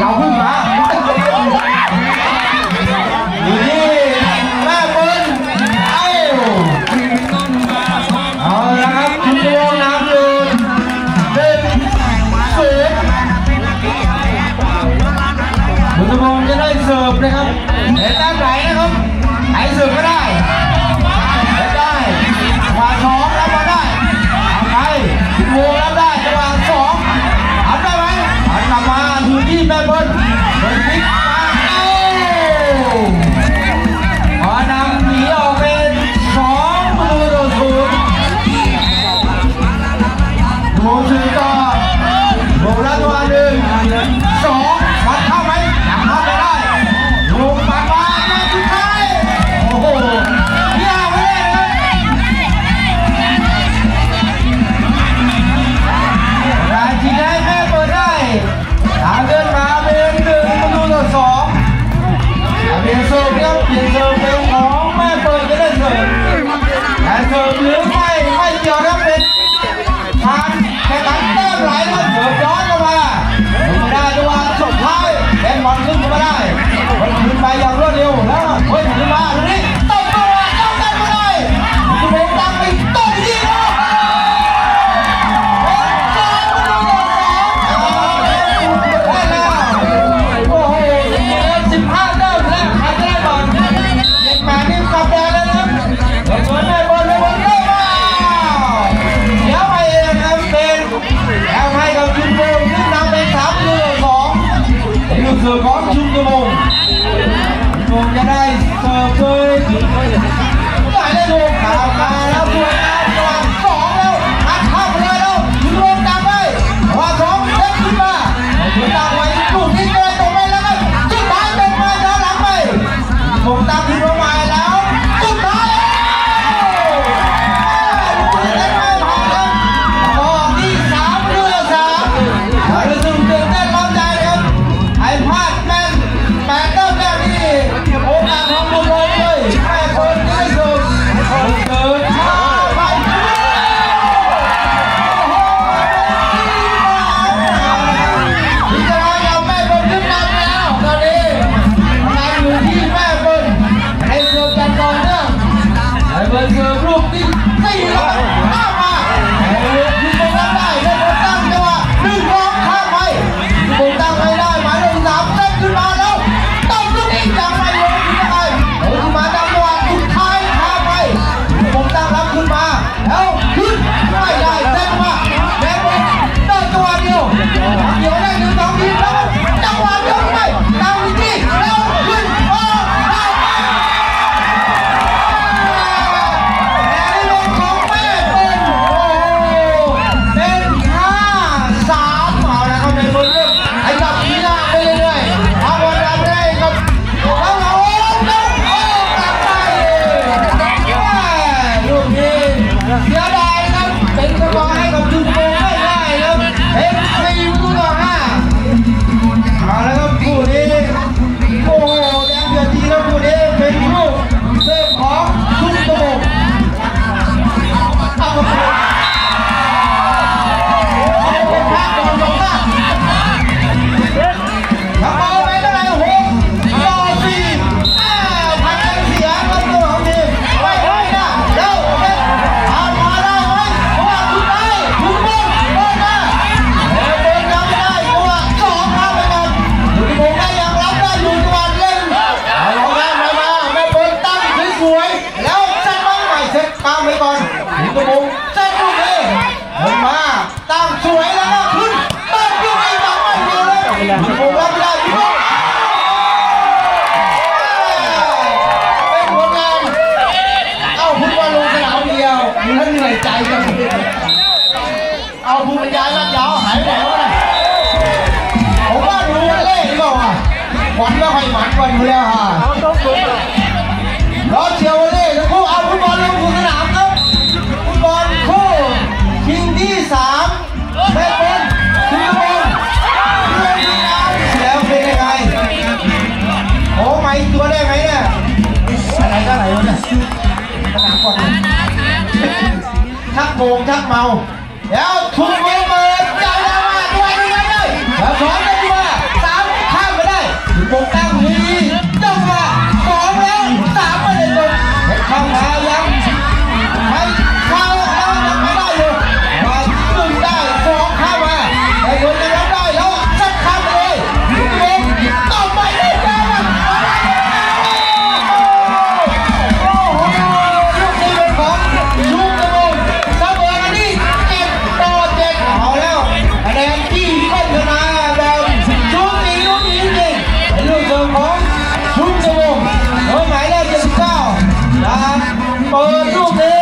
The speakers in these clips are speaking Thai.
老朋友 เอาผู้มิปัญญาลัดยาหายไปไหนวะผมว่ารู้เล่หรือเปล่าหวันแล้วใครหมันวันอยู่แล้วฮะรอเชียวเล่แล้วคู่เอาผู้บอลลงสู่สนามครับฟุตบอลคู่ชิงที่สามไม่เป็นคุณบอลเรื่องนี้นะชียวเป็นยังไงโอ้ไม่ตัวได้ไหมเนี่ยอะไรก็ไหลวะเนี่ย โกงชักเมา เดี๋ยวทุกมือเปิดจับแล้วมาด้วยด้วยด้วยแล้วสอนกันด้วยสามข้ามไปได้ถึงวงแต้ม Outro beijo.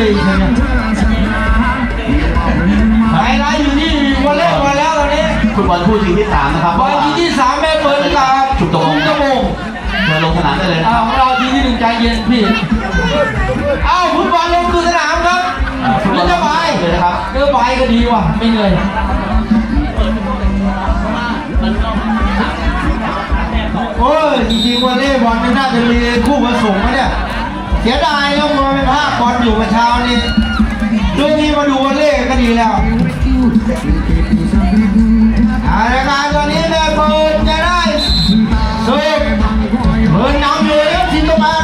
เลยไปไรอยู่นี่วันแรกวันแล้วตอนนี้คุณบอลคู่ชิงที่สามนะครับวันที่ที่สามแม่เปิดกับจุดตรงกระโปงเธอลงสนามได้เลยนะครับเราทีที่หนึ่งใจเย็นพี่เอาฟุตบอลลงสู่สนามครับนี่จะไปเลยนะครับก็ใบไปก็ดีว่ะไม่เหนื่อยโอ้ยจริงๆวันเล่บอลนี่น่าจะมีคู่ผสมไหมเนี่ยเสียดายแล้วมั้ บอลอยู่เมื่อเช้านี้ด้วยที่มาดูวันเล่ก็ดีแล้วอาลการตอนนี้แม่เปิดจะได้สุดเปิดน้ำอยู่แล้วทีมตัวมา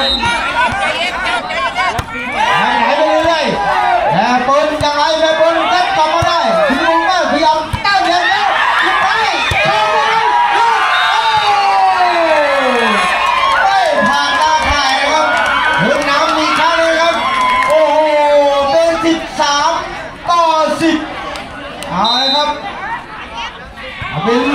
ไหนไปเรื่อยๆนะปืนยังไงไปปืนเซ็ตกับมาได้ทีมงานพยายามต้งเงี้ยิงไปเชิไปผ่านตาข่ยครับถึงน้ำมีค่าเลยครับ โอ้โห เป็น 13 ต่อ 10เอาเลยครับเป็น